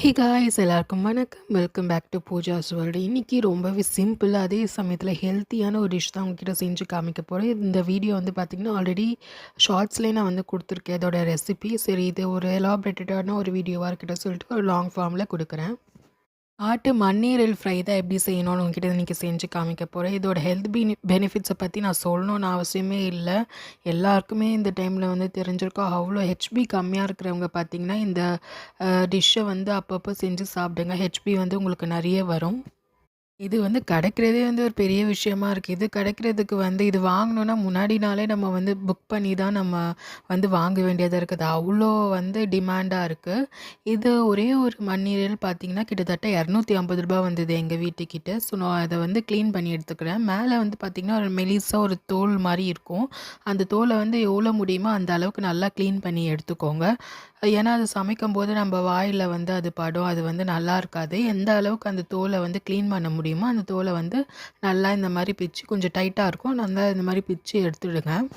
ஹே guys எல்லாருக்கும் வணக்கம். Welcome back to Pooja's world இன்றைக்கி ரொம்பவே சிம்பிள் அதே சமயத்தில் ஹெல்த்தியான ஒரு டிஷ் தான் உங்ககிட்ட செஞ்சு காமிக்க போகிறேன் இந்த வீடியோ வந்து பார்த்திங்கன்னா ஆல்ரெடி ஷார்ட்ஸ்லேயே நான் வந்து கொடுத்துருக்கேன். இதோட ரெசிபி சரி இது ஒரு எலாபரேட்டடான ஒரு வீடியோவாக இருக்கிட்ட சொல்லிட்டு ஒரு லாங் ஃபார்மில் கொடுக்குறேன். ஆட்டு மண்ணீரல் ஃப்ரை தான் எப்படி செய்யணும்னு உங்ககிட்ட இன்றைக்கி செஞ்சு காமிக்க போகிறேன் இதோட ஹெல்த் பெனி பெனிஃபிட்ஸை பற்றி நான் சொல்லணும்னு அவசியமே இல்லை. எல்லாருக்குமே இந்த டைமில் வந்து தெரிஞ்சிருக்கோம் அவ்வளோ ஹெச்பி கம்மியாக இருக்கிறவங்க பார்த்திங்கன்னா இந்த டிஷ்ஷை வந்து அப்பப்போ செஞ்சு சாப்பிடுங்க. ஹெச்பி வந்து உங்களுக்கு நிறைய வரும். இது வந்து கிடைக்கிறதே வந்து ஒரு பெரிய விஷயமா இருக்குது இது கிடைக்கிறதுக்கு வந்து இது வாங்கணுன்னா முன்னாடி நாளே நம்ம வந்து புக் பண்ணி தான் நம்ம வந்து வாங்க வேண்டியதாக இருக்குது. அவ்வளோ வந்து டிமாண்டாக இருக்குது இது ஒரே ஒரு மண்ணீரல் பார்த்தீங்கன்னா கிட்டத்தட்ட இரநூத்தி ஐம்பது ரூபா வந்தது எங்கள் வீட்டுக்கிட்ட. ஸோ நான் அதை வந்து க்ளீன் பண்ணி எடுத்துக்கிறேன். மேலே வந்து பார்த்திங்கன்னா ஒரு மெலிசாக ஒரு தோல் மாதிரி இருக்கும். அந்த தோலை வந்து எவ்வளோ முடியுமோ அந்த அளவுக்கு நல்லா க்ளீன் பண்ணி எடுத்துக்கோங்க. ஏன்னா அது சமைக்கும் போது நம்ம வாயில் வந்து அது படும். அது வந்து நல்லா இருக்காது. எந்த அளவுக்கு அந்த தோலை வந்து க்ளீன் பண்ண முடியும் அந்த தோலை வந்து நல்லா இந்த மாதிரி பிச்சு கொஞ்சம் டைட்டாக இருக்கும். நல்லா இந்த மாதிரி பிச்சு எடுத்துடுங்க.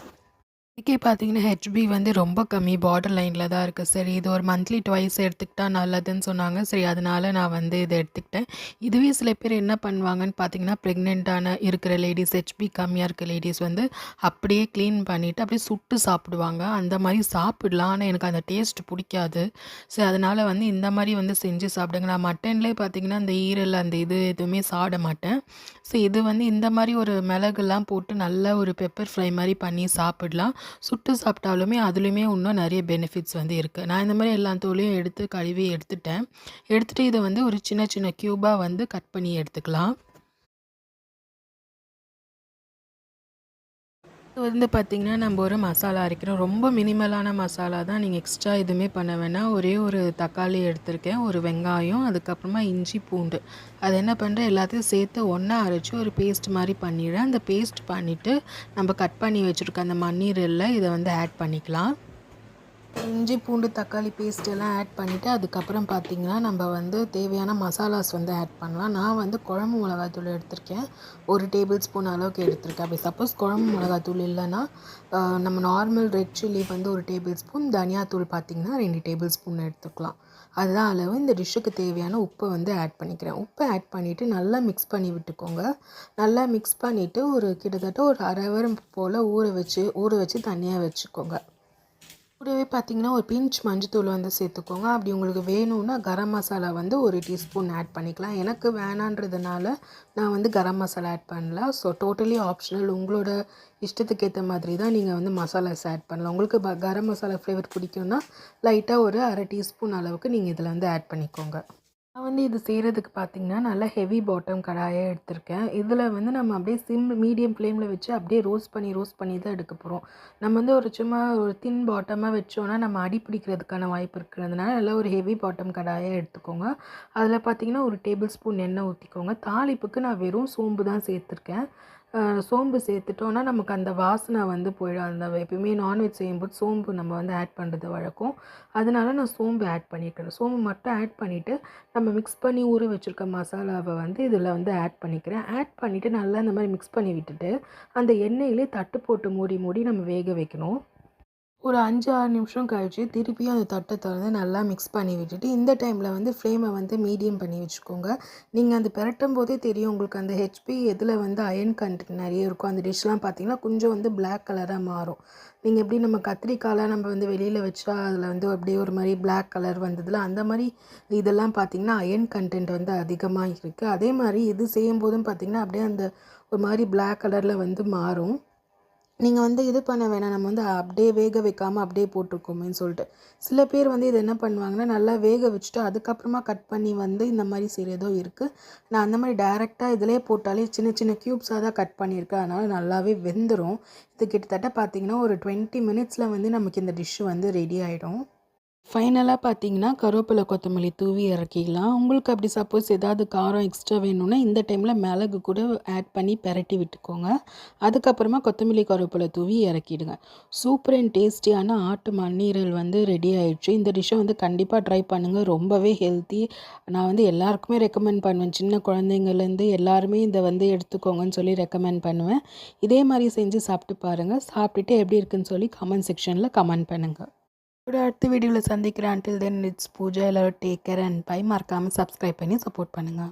இன்றைக்கி பார்த்தீங்கன்னா ஹெச்பி வந்து ரொம்ப கம்மி பார்டர் லைனில் தான் இருக்குது சரி இது ஒரு மந்த்லி டுவைஸ் எடுத்துக்கிட்டா நல்லதுன்னு சொன்னாங்க. சரி அதனால் நான் வந்து இதை எடுத்துக்கிட்டேன். இதுவே சில பேர் என்ன பண்ணுவாங்கன்னு பார்த்தீங்கன்னா ப்ரெக்னெண்ட்டான இருக்கிற லேடிஸ் ஹெச்பி கம்மியாக இருக்க லேடிஸ் வந்து அப்படியே க்ளீன் பண்ணிவிட்டு அப்படியே சுட்டு சாப்பிடுவாங்க. அந்த மாதிரி சாப்பிடலாம் ஆனால் எனக்கு அந்த டேஸ்ட் பிடிக்காது. சரி அதனால் வந்து இந்த மாதிரி வந்து செஞ்சு சாப்பிடுங்க. நான் மட்டன்லேயே பார்த்தீங்கன்னா அந்த ஈரல் அந்த இது எதுவுமே சாப்பிட மாட்டேன். ஸோ இது வந்து இந்த மாதிரி ஒரு மிளகுலாம் போட்டு நல்ல ஒரு பெப்பர் ஃப்ரை மாதிரி பண்ணி சாப்பிடலாம். சுட்டு சாப்பிட்டாலுமே அதுலேயுமே இன்னும் நிறைய பெனிஃபிட்ஸ் வந்து இருக்குது நான் இந்த மாதிரி எல்லா தோலையும் எடுத்து கழுவி எடுத்துட்டேன். எடுத்துகிட்டு இதை வந்து ஒரு சின்ன சின்ன க்யூபாக வந்து கட் பண்ணி எடுத்துக்கலாம். வந்து பார்த்திங்கன்னா நம்ம ஒரு மசாலா அரைக்கிறோம். ரொம்ப மினிமலான மசாலா தான். நீங்கள் எக்ஸ்ட்ரா எதுவுமே பண்ண வேணாம். ஒரே ஒரு தக்காளி எடுத்திருக்கேன். ஒரு வெங்காயம் அதுக்கப்புறமா இஞ்சி பூண்டு. அது என்ன பண்ணுறேன் எல்லாத்தையும் சேர்த்து ஒன்றா அரைச்சி ஒரு பேஸ்ட் மாதிரி பண்ணிடுறேன். அந்த பேஸ்ட் பண்ணிவிட்டு நம்ம கட் பண்ணி வச்சுருக்க அந்த மண்ணீரில் இதை வந்து ஆட் பண்ணிக்கலாம். இஞ்சி பூண்டு தக்காளி பேஸ்ட் எல்லாம் ஆட் பண்ணிவிட்டு அதுக்கப்புறம் பார்த்திங்கன்னா நம்ம வந்து தேவையான மசாலாஸ் வந்து ஆட் பண்ணலாம். நான் வந்து குழம்பு மிளகாத்தூள் எடுத்திருக்கேன். ஒரு டேபிள் ஸ்பூன் அளவுக்கு எடுத்திருக்கேன். அப்படி சப்போஸ் குழம்பு மிளகாத்தூள் இல்லைன்னா நம்ம நார்மல் ரெட் சில்லி வந்து ஒரு டேபிள் ஸ்பூன் தனியாத்தூள் பார்த்திங்கன்னா ரெண்டு டேபிள் ஸ்பூன் எடுத்துக்கலாம். அதுதான் அளவு. இந்த டிஷ்ஷுக்கு தேவையான உப்பை வந்து ஆட் பண்ணிக்கிறேன். உப்பை ஆட் பண்ணிவிட்டு நல்லா மிக்ஸ் பண்ணி விட்டுக்கோங்க. நல்லா மிக்ஸ் பண்ணிவிட்டு ஒரு கிட்டத்தட்ட ஒரு அரை வாரம் போல் ஊற வச்சு ஊற வச்சு தனியாக வச்சுக்கோங்க. கூடவே பார்த்தீங்கன்னா ஒரு பிஞ்ச் மஞ்சத்தூள் வந்து சேர்த்துக்கோங்க. அப்படி உங்களுக்கு வேணும்னா கரம் மசாலா வந்து ஒரு டீஸ்பூன் ஆட் பண்ணிக்கலாம். எனக்கு வேணான்றதுனால நான் வந்து கரம் மசாலா ஆட் பண்ணல. ஸோ டோட்டலி ஆப்ஷனல் உங்களோட இஷ்டத்துக்கு ஏற்ற மாதிரி தான் நீங்கள் வந்து மசாலாஸ் ஆட் பண்ணலாம். உங்களுக்கு ப கரம் மசாலா ஃப்ளேவர் பிடிக்கும்னா லைட்டாக ஒரு அரை டீஸ்பூன் அளவுக்கு நீங்கள் இதில் வந்து ஆட் பண்ணிக்கோங்க. நான் வந்து இது செய்கிறதுக்கு பார்த்திங்கன்னா நல்லா ஹெவி பாட்டம் கடாயாக எடுத்திருக்கேன். இதில் வந்து நம்ம அப்படியே சிம் மீடியம் ஃப்ளேமில் வச்சு அப்படியே ரோஸ்ட் பண்ணி ரோஸ்ட் பண்ணி தான் எடுக்க போகிறோம் நம்ம வந்து ஒரு சும்மா ஒரு தின் பாட்டமாக வச்சோன்னா நம்ம அடி பிடிக்கிறதுக்கான வாய்ப்பு இருக்கிறதுனால நல்லா ஒரு ஹெவி பாட்டம் கடாயாக எடுத்துக்கோங்க. அதில் பார்த்திங்கன்னா ஒரு டேபிள் ஸ்பூன் எண்ணெய் ஊற்றிக்கோங்க தாளிப்புக்கு நான் வெறும் சோம்பு தான் சேர்த்துருக்கேன். சோம்பு சேர்த்துட்டோன்னா நமக்கு அந்த வாசனை வந்து போயிடும் அந்த எப்பயுமே நான்வெஜ் செய்யும்போது சோம்பு நம்ம வந்து ஆட் பண்ணுறது வழக்கம். அதனால நான் சோம்பு ஆட் பண்ணிக்கிறேன். சோம்பு மட்டும் ஆட் பண்ணிவிட்டு நம்ம மிக்ஸ் பண்ணி ஊற வச்சுருக்க மசாலாவை வந்து இதில் வந்து ஆட் பண்ணிக்கிறேன். ஆட் பண்ணிவிட்டு நல்லா இந்த மாதிரி மிக்ஸ் பண்ணி விட்டுட்டு அந்த எண்ணெயிலே தட்டு போட்டு மூடி மூடி நம்ம வேக வைக்கணும். ஒரு அஞ்சு ஆறு நிமிஷம் கழித்து திருப்பியும் அந்த தட்டை திறந்து நல்லா மிக்ஸ் பண்ணி விட்டுட்டு இந்த டைமில் வந்து ஃப்ளேமை வந்து மீடியம் பண்ணி வச்சுக்கோங்க. நீங்கள் அந்த பிரட்டும் போதே தெரியும் உங்களுக்கு அந்த ஹெச்பி எதில் வந்து அயன் கண்டென்ட் நிறைய இருக்கும் அந்த டிஷ்லாம் பார்த்தீங்கன்னா கொஞ்சம் வந்து பிளாக் கலராக மாறும். நீங்கள் எப்படி நம்ம கத்திரிக்காயெலாம் நம்ம வந்து வெளியில் வச்சா அதில் வந்து அப்படியே ஒரு மாதிரி பிளாக் கலர் வந்ததில் அந்த மாதிரி இதெல்லாம் பார்த்திங்கன்னா அயன் கண்டென்ட் வந்து அதிகமாக இருக்குது அதே மாதிரி இது செய்யும் போதும் பார்த்திங்கன்னா அப்படியே அந்த ஒரு மாதிரி பிளாக் கலரில் வந்து மாறும். நீங்கள் வந்து இது பண்ண வேணாம். நம்ம வந்து அப்படியே வேக வைக்காமல் அப்படியே போட்டிருக்கோமேன்னு சொல்லிட்டு. சில பேர் வந்து இது என்ன பண்ணுவாங்கன்னா நல்லா வேக வச்சுட்டு அதுக்கப்புறமா கட் பண்ணி வந்து இந்த மாதிரி செய்கிறதும் இருக்குது நான் அந்த மாதிரி டேரெக்டாக இதிலே போட்டாலே சின்ன சின்ன க்யூப்ஸாக தான் கட் பண்ணியிருக்கேன். அதனால் நல்லாவே வெந்துடும் இது கிட்டத்தட்ட பார்த்திங்கன்னா ஒரு டுவெண்ட்டி மினிட்ஸில் வந்து நமக்கு இந்த டிஷ்ஷு வந்து ரெடி ஆகிடும் ஃபைனலாக பார்த்தீங்கன்னா கருவேப்பிலை கொத்தமல்லி தூவி இறக்கிக்கலாம். உங்களுக்கு அப்படி சப்போஸ் ஏதாவது காரம் எக்ஸ்ட்ரா வேணும்னா இந்த டைமில் மிளகு கூட ஆட் பண்ணி பெரட்டி விட்டுக்கோங்க. அதுக்கப்புறமா கொத்தமல்லி கருவேப்பிலை தூவி இறக்கிடுங்க. சூப்பர் அண்ட் டேஸ்டியான ஆட்டு மண்ணீரல் வந்து ரெடி ஆயிடுச்சு. இந்த டிஷ்ஷை வந்து கண்டிப்பாக ட்ரை பண்ணுங்கள் ரொம்பவே ஹெல்த்தி நான் வந்து எல்லாருக்குமே ரெக்கமெண்ட் பண்ணுவேன். சின்ன குழந்தைங்கள்லேருந்து எல்லாருமே இதை வந்து எடுத்துக்கோங்கன்னு சொல்லி ரெக்கமெண்ட் பண்ணுவேன். இதே மாதிரி செஞ்சு சாப்பிட்டு பாருங்கள் சாப்பிட்டுட்டு எப்படி இருக்குன்னு சொல்லி கமெண்ட் செக்ஷனில் கமெண்ட் பண்ணுங்கள் ஒரு அடுத்த வீடியோவில் சந்திக்கிறேன். Until தென் இட்ஸ் பூஜா எல்லோரும் டேக் கேர் அண்ட் பை மறக்காமல் சப்ஸ்கிரைப் பண்ணி சப்போர்ட் பண்ணுங்கள்